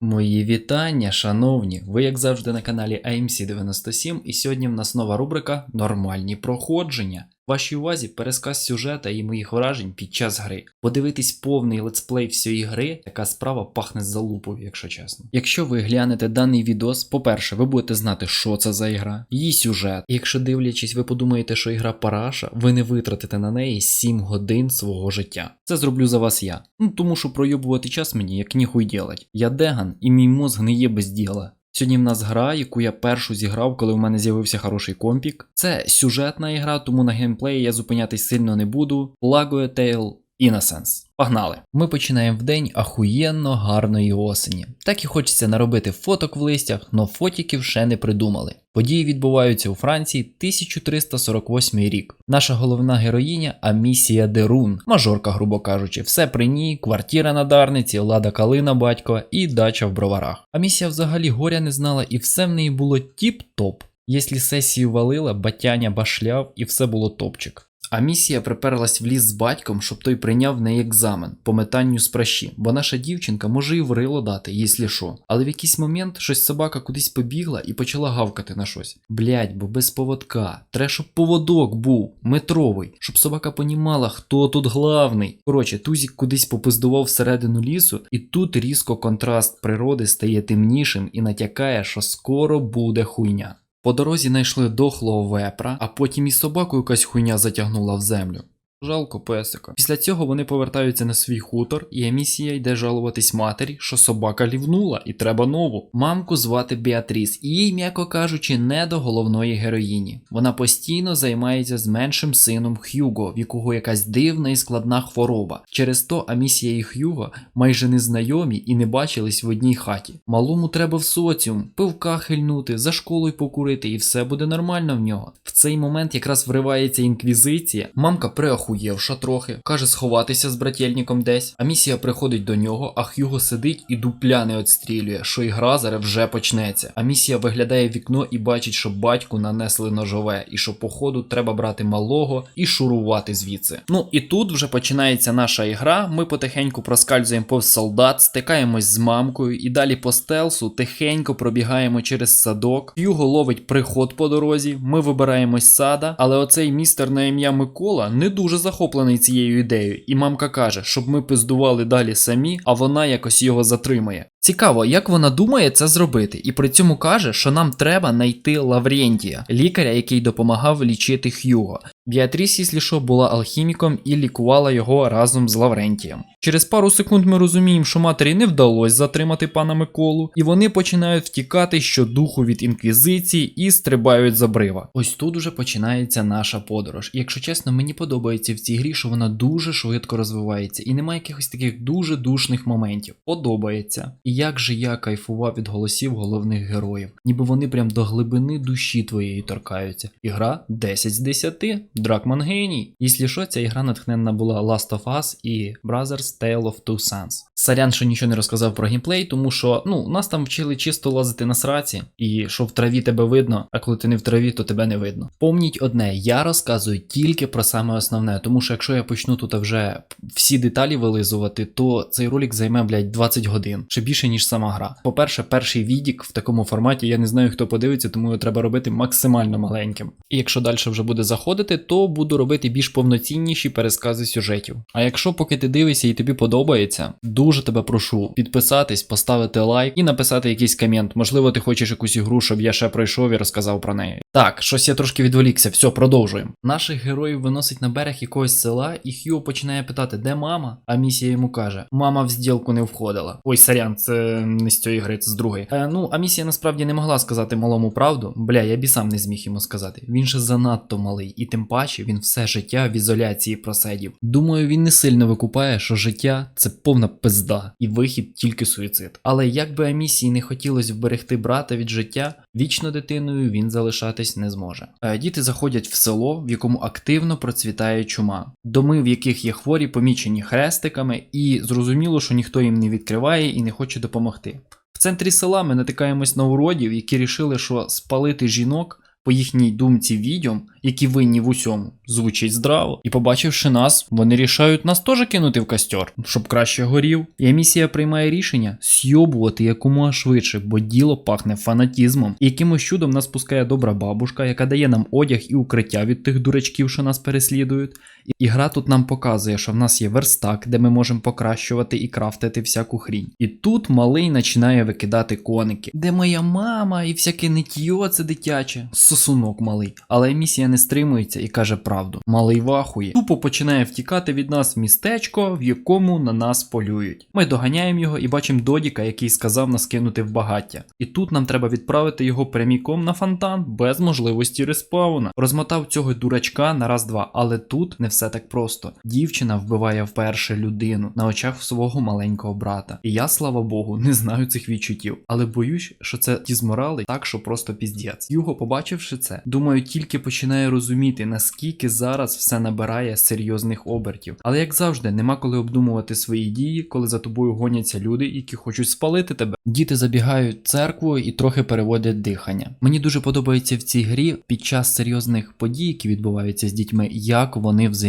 Мої вітання, шановні! Ви, як завжди, на каналі AMC97, і сьогодні в нас нова рубрика Нормальні проходження. Вашій увазі пересказ сюжета і моїх вражень під час гри. Подивитись повний летсплей всієї гри, така справа пахне залупою, якщо чесно. Якщо ви глянете даний відос, по-перше, ви будете знати, що це за ігра, її сюжет. І якщо дивлячись, ви подумаєте, що ігра параша, ви не витратите на неї 7 годин свого життя. Це зроблю за вас я. Ну тому що пройобувати час мені як ніхуй ділать. Я деган, і мій мозг не є без діла. Сьогодні в нас гра, яку я першу зіграв, коли у мене з'явився хороший компік. Це сюжетна ігра, тому на геймплеї я зупинятись сильно не буду. Plague Tale Innocence. Погнали! Ми починаємо в день ахуєнно гарної осені. Так і хочеться наробити фоток в листях, но фотіків ще не придумали. Події відбуваються у Франції 1348 рік. Наша головна героїня Амісія Дерун, мажорка, грубо кажучи, все при ній, квартира на Дарниці, лада калина батько і дача в броварах. Амісія взагалі горя не знала, і все в неї було тіп-топ. Якщо сесію валила, батяня башляв і все було топчик. А місія приперлась в ліс з батьком, щоб той прийняв в неї екзамен по метанню з пращі, бо наша дівчинка може і в рило дати, якщо що. Але в якийсь момент щось собака кудись побігла і почала гавкати на щось. Блять, бо без поводка. Треба, щоб поводок був метровий, щоб собака понімала, хто тут главний. Коротше, тузік кудись попиздував всередину лісу, і тут різко контраст природи стає темнішим і натякає, що скоро буде хуйня. По дорозі знайшли дохлого вепра, а потім і собаку якась хуйня затягнула в землю. Жалко песика. Після цього вони повертаються на свій хутор, і емісія йде жалуватись матері, що собака лівнула і треба нову. Мамку звати Біатріс, і їй, м'яко кажучи, не до головної героїні. Вона постійно займається з меншим сином Х'юго, в якого якась дивна і складна хвороба. Через то Амісія і Х'юго майже незнайомі і не бачились в одній хаті. Малому треба в соціум, пивка хильнути, за школою покурити, і все буде нормально в нього. В цей момент якраз вривається інквізиція. Мамка приахуєвша трохи, каже сховатися з брательником десь. А місія приходить до нього, а Х'юго сидить і дупля не отстрілює, що ігра зараз вже почнеться. А місія виглядає в вікно і бачить, що батьку нанесли ножове, і що походу треба брати малого і шурувати звідси. Ну і тут вже починається наша ігра. Ми потихеньку проскальзуємо повз солдат, стикаємось з мамкою і далі по стелсу тихенько пробігаємо через садок. Х'юго ловить приход по дорозі. Ми вибираємось сада, але оцей містер на ім'я Микола не дуже захоплений цією ідеєю, і мамка каже, щоб ми пиздували далі самі, а вона якось його затримає. Цікаво, як вона думає це зробити, і при цьому каже, що нам треба знайти Лаврентія, лікаря, який допомагав лічити Х'юго. Біатріс, якщо що, була алхіміком і лікувала його разом з Лаврентієм. Через пару секунд ми розуміємо, що матері не вдалося затримати пана Миколу, і вони починають втікати щодуху від інквізиції і стрибають за брива. Ось тут уже починається наша подорож. І якщо чесно, мені подобається в цій грі, що вона дуже швидко розвивається, і немає якихось таких дуже душних моментів. Подобається. І як же я кайфував від голосів головних героїв, ніби вони прям до глибини душі твоєї торкаються. Ігра 10 з 10. Дракман геній. Якщо що, ця ігра натхненна була Last of Us і Brothers Tale of Two Sons. Сарян, що нічого не розказав про геймплей, тому що ну, нас там вчили чисто лазити на сраці, і що в траві тебе видно, а коли ти не в траві, то тебе не видно. Помніть одне, я розказую тільки про саме основне, тому що якщо я почну тут вже всі деталі вилизувати, то цей ролик займе, блядь, 20 годин, ще більше, ніж сама гра. По-перше, перший відік в такому форматі я не знаю, хто подивиться, тому його треба робити максимально маленьким. І якщо далі вже буде заходити, то буду робити більш повноцінніші перескази сюжетів. А якщо поки ти дивишся і тобі подобається, дуже тебе прошу підписатись, поставити лайк і написати якийсь комент. Можливо, ти хочеш якусь ігру, щоб я ще пройшов і розказав про неї. Так, щось я трошки відволікся, все, продовжуємо. Наших героїв виносить на берег якогось села, і Хью починає питати, де мама? А місія йому каже: Мама в зділку не входила. Ой, сорян, це не з цієї гри, це з другої. Е, ну, а місія насправді не могла сказати малому правду. Бля, я б і сам не зміг йому сказати. Він же занадто малий, і тим паче він все життя в ізоляції просидів. Думаю, він не сильно викупає, що життя це повна пизда, і вихід тільки суїцид. Але як би Амісії не хотілося вберегти брата від життя, вічно дитиною він залишатись не зможе. Е, Діти заходять в село, в якому активно процвітає чума. Доми, в яких є хворі, помічені хрестиками, і зрозуміло, що ніхто їм не відкриває і не хоче допомогти. В центрі села ми натикаємось на уродів, які рішили, що спалити жінок по їхній думці відьом, які винні в усьому, звучить здраво. І побачивши нас, вони рішають нас теж кинути в костер, щоб краще горів. І емісія приймає рішення сйобувати якомога швидше, бо діло пахне фанатізмом. І якимось чудом нас пускає добра бабушка, яка дає нам одяг і укриття від тих дурачків, що нас переслідують. І- гра тут нам показує, що в нас є верстак, де ми можемо покращувати і крафтити всяку хрінь. І тут малий починає викидати коники. Де моя мама і всяке нитьо це дитяче. Сосунок малий. Але місія не стримується і каже правду. Малий вахує. Тупо починає втікати від нас в містечко, в якому на нас полюють. Ми доганяємо його і бачимо Додіка, який сказав нас кинути в багаття. І тут нам треба відправити його пряміком на фонтан без можливості респауна. Розмотав цього дурачка на раз-два, але тут не все так просто. Дівчина вбиває вперше людину на очах свого маленького брата. І я, слава Богу, не знаю цих відчуттів, але боюсь, що це ті зморали так, що просто піздець. Юго, побачивши це, думаю, тільки починає розуміти, наскільки зараз все набирає серйозних обертів. Але як завжди, нема коли обдумувати свої дії, коли за тобою гоняться люди, які хочуть спалити тебе. Діти забігають церкву і трохи переводять дихання. Мені дуже подобається в цій грі під час серйозних подій, які відбуваються з дітьми, як вони взаємодіють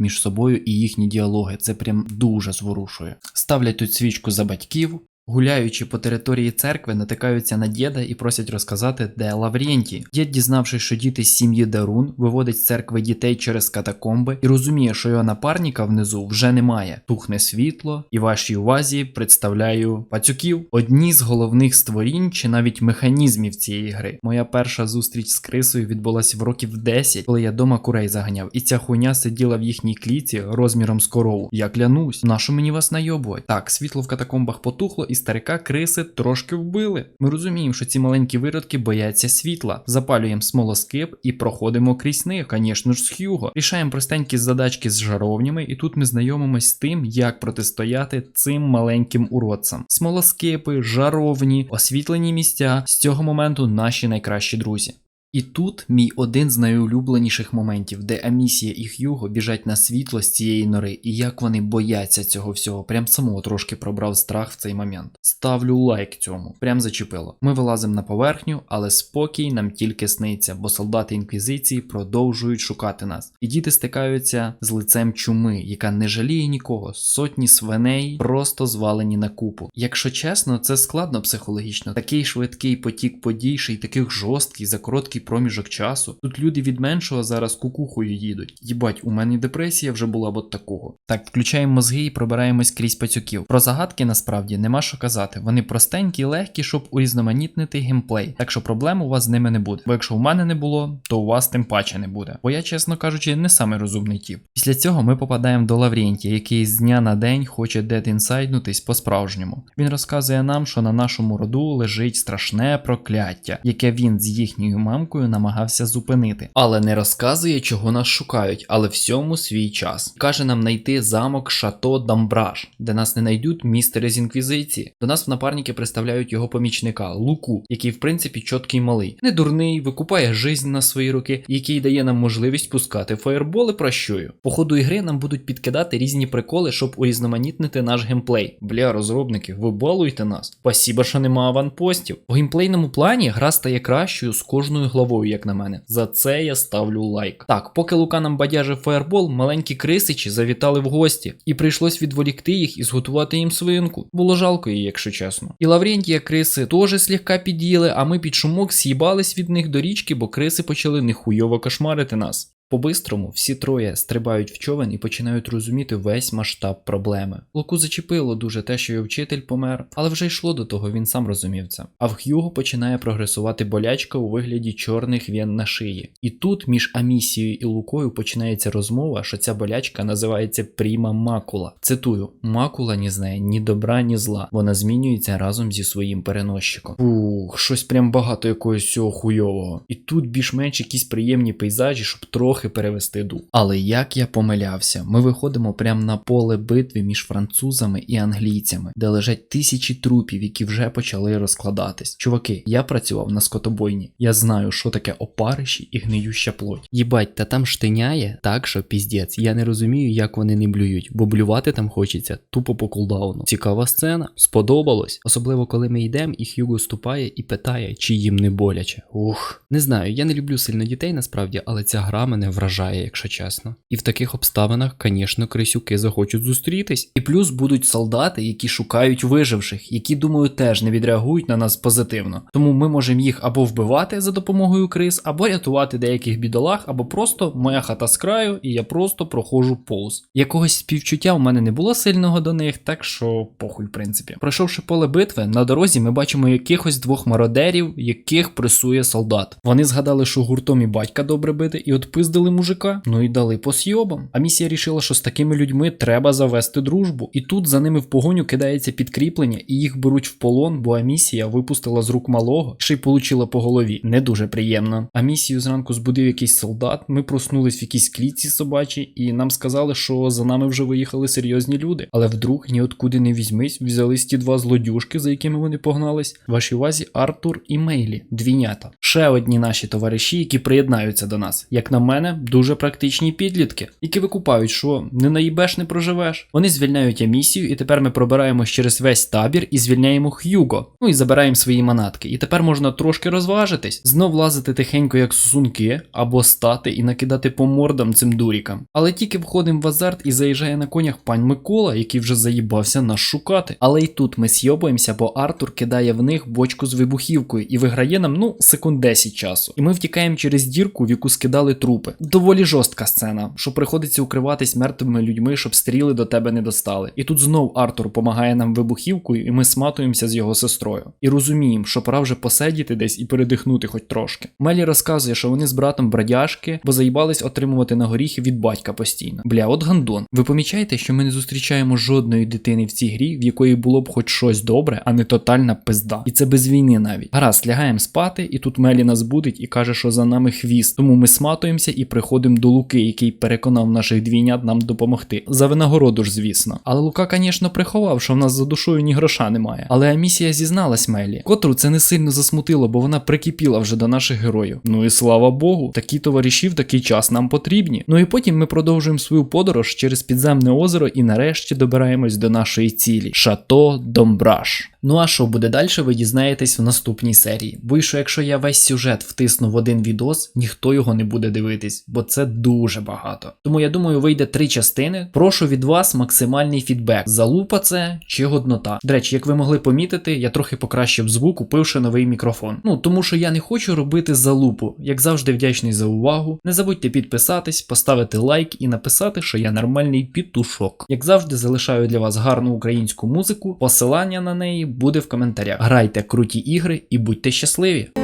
між собою і їхні діалоги. Це прям дуже зворушує. Ставлять тут свічку за батьків. Гуляючи по території церкви, натикаються на діда і просять розказати, де Лаврєнтій. Дід, дізнавшись, що діти з сім'ї Дарун виводить з церкви дітей через катакомби і розуміє, що його напарника внизу вже немає. Тухне світло, і вашій увазі представляю пацюків. Одні з головних створінь чи навіть механізмів цієї гри. Моя перша зустріч з крисою відбулася в років 10, коли я дома курей заганяв, і ця хуйня сиділа в їхній кліці розміром з корову. Я клянусь, нащо мені вас найобувати? Так, світло в катакомбах потухло, і старика криси трошки вбили. Ми розуміємо, що ці маленькі виродки бояться світла. Запалюємо смолоскип і проходимо крізь них, звісно ж, з Хьюго. Рішаємо простенькі задачки з жаровнями, і тут ми знайомимось з тим, як протистояти цим маленьким уродцям. Смолоскипи, жаровні, освітлені місця з цього моменту наші найкращі друзі. І тут мій один з найулюбленіших моментів, де Амісія і Х'юго біжать на світло з цієї нори, і як вони бояться цього всього. Прям самого трошки пробрав страх в цей момент. Ставлю лайк цьому, прям зачепило. Ми вилазимо на поверхню, але спокій нам тільки сниться, бо солдати інквізиції продовжують шукати нас. І діти стикаються з лицем чуми, яка не жаліє нікого. Сотні свиней просто звалені на купу. Якщо чесно, це складно психологічно. Такий швидкий потік подій, ще й таких жорсткий за короткий проміжок часу. Тут люди від меншого зараз кукухою їдуть. Їбать, у мене депресія вже була б от такого. Так, включаємо мозги і пробираємось крізь пацюків. Про загадки насправді нема що казати. Вони простенькі і легкі, щоб урізноманітнити геймплей. Так що проблем у вас з ними не буде. Бо якщо у мене не було, то у вас тим паче не буде. Бо я, чесно кажучи, не самий розумний тіп. Після цього ми попадаємо до Лаврентія, який з дня на день хоче дедінсайднутись по-справжньому. Він розказує нам, що на нашому роду лежить страшне прокляття, яке він з їхньою мамкою намагався зупинити, але не розказує, чого нас шукають, але всьому свій час. Каже нам знайти замок Шато Дамбраж, де нас не знайдуть містери з інквізиції. До нас в напарники представляють його помічника Луку, який в принципі чіткий малий, не дурний, викупає жизнь на свої руки, який дає нам можливість пускати фаєрболи прощою. По ходу ігри нам будуть підкидати різні приколи, щоб урізноманітнити наш геймплей. Бля, розробники, ви балуйте нас. Спасіба, що нема аванпостів. У геймплейному плані гра стає кращою з кожною главою, як на мене. За це я ставлю лайк. Так, поки Лука нам бадяжив фаербол, маленькі крисичі завітали в гості, і прийшлось відволікти їх і зготувати їм свинку. Було жалко її, якщо чесно. І Лаврентія криси теж слегка під'їли, а ми під шумок з'їбались від них до річки, бо криси почали нехуйово кошмарити нас. По-бистрому всі троє стрибають в човен і починають розуміти весь масштаб проблеми. Луку зачепило дуже те, що його вчитель помер, але вже йшло до того, він сам розумів це. А в Х'юго починає прогресувати болячка у вигляді чорних вен на шиї. І тут між Амісією і Лукою починається розмова, що ця болячка називається Пріма Макула. Цитую: Макула ні знає ні добра, ні зла. Вона змінюється разом зі своїм переносчиком. Ух, щось прям багато якогось цього хуйового. І тут більш-менш якісь приємні пейзажі, щоб трохи трохи перевести дух. Але як я помилявся, ми виходимо прямо на поле битви між французами і англійцями, де лежать тисячі трупів, які вже почали розкладатись. Чуваки, я працював на скотобойні. Я знаю, що таке опариші і гниюща плоть. Їбать, та там штиняє так, що піздець. Я не розумію, як вони не блюють, бо блювати там хочеться тупо по кулдауну. Цікава сцена, сподобалось. Особливо коли ми йдемо, і Хьюго ступає і питає, чи їм не боляче. Ух. Не знаю, я не люблю сильно дітей насправді, але ця гра мене вражає, якщо чесно. І в таких обставинах, звісно, крисюки захочуть зустрітись. І плюс будуть солдати, які шукають виживших, які, думаю, теж не відреагують на нас позитивно. Тому ми можемо їх або вбивати за допомогою крис, або рятувати деяких бідолах, або просто моя хата з краю, і я просто проходжу повз. Якогось співчуття в мене не було сильного до них, так що похуй, в принципі. Пройшовши поле битви, на дорозі ми бачимо якихось двох мародерів, яких пресує солдат. Вони згадали, що гуртом і батька добре бити, і отпиздили мужика, ну і дали по сйобам. А місія рішила, що з такими людьми треба завести дружбу. І тут за ними в погоню кидається підкріплення, і їх беруть в полон, бо Амісія випустила з рук малого, ще й получила по голові. Не дуже приємно. Амісію зранку збудив якийсь солдат. Ми проснулись в якійсь клітці собачій, і нам сказали, що за нами вже виїхали серйозні люди. Але вдруг ніоткуди не візьмись, взялись ті два злодюжки, за якими вони погнались. В вашій увазі Артур і Мейлі, двійнята. Ще одні наші товариші, які приєднаються до нас. Як на мене, дуже практичні підлітки, які викупають, що не наїбеш, не проживеш. Вони звільняють емісію, і тепер ми пробираємось через весь табір і звільняємо Х'юго. Ну і забираємо свої манатки. І тепер можна трошки розважитись, знов лазити тихенько, як сусунки, або стати і накидати по мордам цим дурікам. Але тільки входимо в азарт і заїжджає на конях пан Микола, який вже заїбався нас шукати. Але й тут ми сйобуємося, бо Артур кидає в них бочку з вибухівкою і виграє нам ну секунд 10 часу. І ми втікаємо через дірку, в яку скидали трупи. Доволі жорстка сцена, що приходиться укриватись мертвими людьми, щоб стріли до тебе не достали. І тут знов Артур помагає нам вибухівкою, і ми сматуємося з його сестрою. І розуміємо, що пора вже посидіти десь і передихнути хоч трошки. Мелі розказує, що вони з братом бродяжки, бо заїбались отримувати на горіхи від батька постійно. Бля, от гандон. Ви помічаєте, що ми не зустрічаємо жодної дитини в цій грі, в якої було б хоч щось добре, а не тотальна пизда. І це без війни навіть. Гаразд, лягаємо спати, і тут Мелі нас будить і каже, що за нами хвіст. Тому ми сматуємося і приходимо до Луки, який переконав наших двійнят нам допомогти. За винагороду ж, звісно. Але Лука, звісно, приховав, що в нас за душою ні гроша немає. Але Амісія зізналась Мелі, котру це не сильно засмутило, бо вона прикипіла вже до наших героїв. Ну і слава Богу, такі товариші в такий час нам потрібні. Ну і потім ми продовжуємо свою подорож через підземне озеро і нарешті добираємось до нашої цілі Шато Домбраш. Ну а що буде далі, ви дізнаєтесь в наступній серії. Бо що якщо я весь сюжет втисну в один відос, ніхто його не буде дивитись, бо це дуже багато. Тому я думаю, вийде три частини. Прошу від вас максимальний фідбек. Залупа це чи годнота. До речі, як ви могли помітити, я трохи покращив звук, купивши новий мікрофон. Ну тому що я не хочу робити залупу. Як завжди, вдячний за увагу. Не забудьте підписатись, поставити лайк і написати, що я нормальний пітушок. Як завжди, залишаю для вас гарну українську музику. Посилання на неї буде в коментарях. Грайте круті ігри і будьте щасливі!